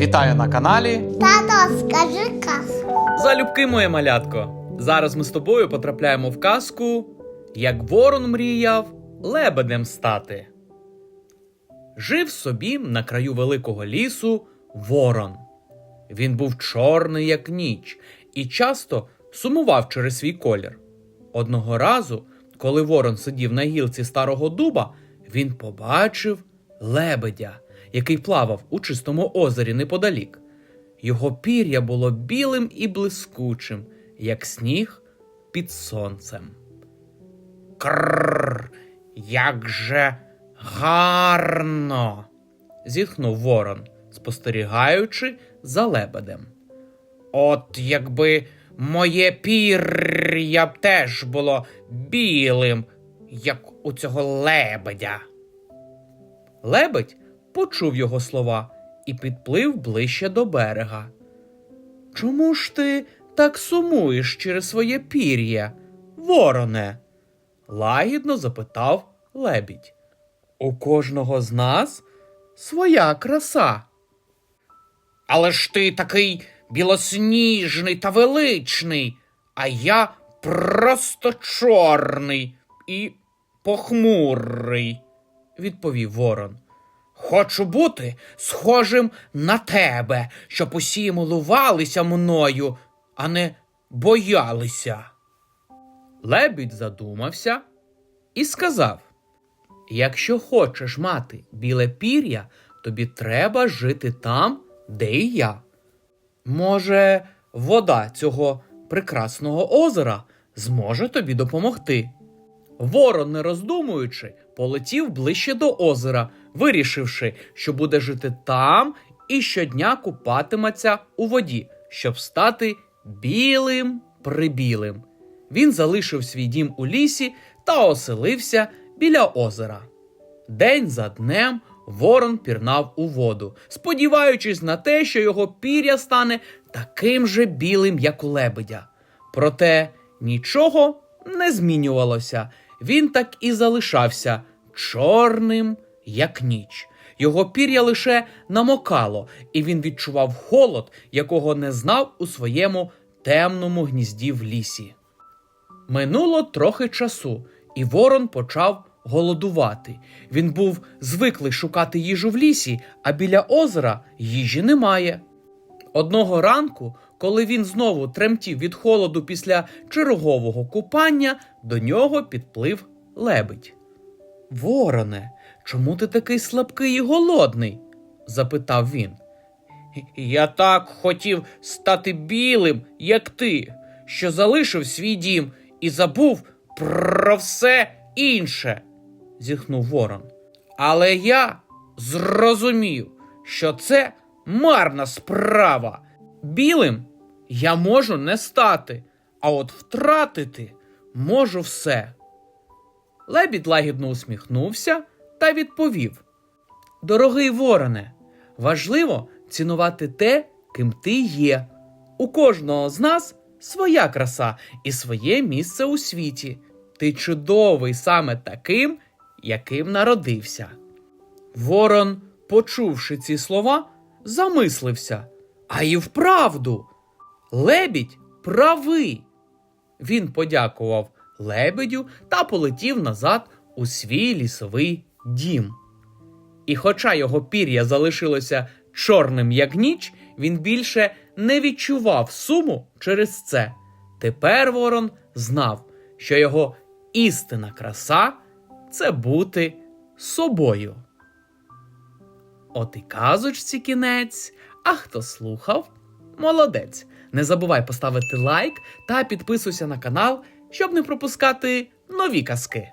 Вітаю на каналі. Тато, скажи казку. Залюбки, моє малятко. Зараз ми з тобою потрапляємо в казку, як ворон мріяв лебедем стати. Жив собі на краю великого лісу ворон. Він був чорний, як ніч, і часто сумував через свій колір. Одного разу, коли ворон сидів на гілці старого дуба, він побачив лебедя, який плавав у чистому озері неподалік. Його пір'я було білим і блискучим, як сніг під сонцем. Крррр, як же гарно. зітхнув ворон, спостерігаючи за лебедем. От якби моє пір'я б теж було білим, як у цього лебедя. Лебедь почув його слова і підплив ближче до берега. Чому ж ти так сумуєш через своє пір'я, вороне? лагідно запитав лебідь. У кожного з нас своя краса. Але ж ти такий білосніжний та величний, а я просто чорний і похмурий, відповів ворон. Хочу бути схожим на тебе, щоб усі милувалися мною, а не боялися. Лебідь задумався і сказав: Якщо хочеш мати біле пір'я, тобі треба жити там, де і я. Може, вода цього прекрасного озера зможе тобі допомогти. Ворон, не роздумуючи, полетів ближче до озера, вирішивши, що буде жити там і щодня купатиметься у воді, щоб стати білим прибілим. Він залишив свій дім у лісі та оселився біля озера. День за днем ворон пірнав у воду, сподіваючись на те, що його пір'я стане таким же білим, як у лебедя. Проте нічого не змінювалося. Він так і залишався чорним, як ніч. Його пір'я лише намокало, і він відчував холод, якого не знав у своєму темному гнізді в лісі. Минуло трохи часу, і ворон почав голодувати. Він був звиклий шукати їжу в лісі, а біля озера їжі немає. Одного ранку, коли він знову тремтів від холоду після чергового купання, до нього підплив лебедь. Вороне, чому ти такий слабкий і голодний? запитав він. Я так хотів стати білим, як ти, що залишив свій дім і забув про все інше, зітхнув ворон. Але я зрозумів, що це марна справа. Білим я можу не стати, а от втратити можу все. Лебідь лагідно усміхнувся та відповів: Дорогий вороне, важливо цінувати те, ким ти є. У кожного з нас своя краса і своє місце у світі. Ти чудовий саме таким, яким народився. Ворон, почувши ці слова, замислився. А і вправду, лебідь правий. Він подякував лебедю та полетів назад у свій лісовий дім. І хоча його пір'я залишилося чорним, як ніч, він більше не відчував суму через це. Тепер ворон знав, що його істинна краса це бути собою. От і казочці кінець, а хто слухав, молодець. Не забувай поставити лайк та підписуйся на канал, щоб не пропускати нові казки.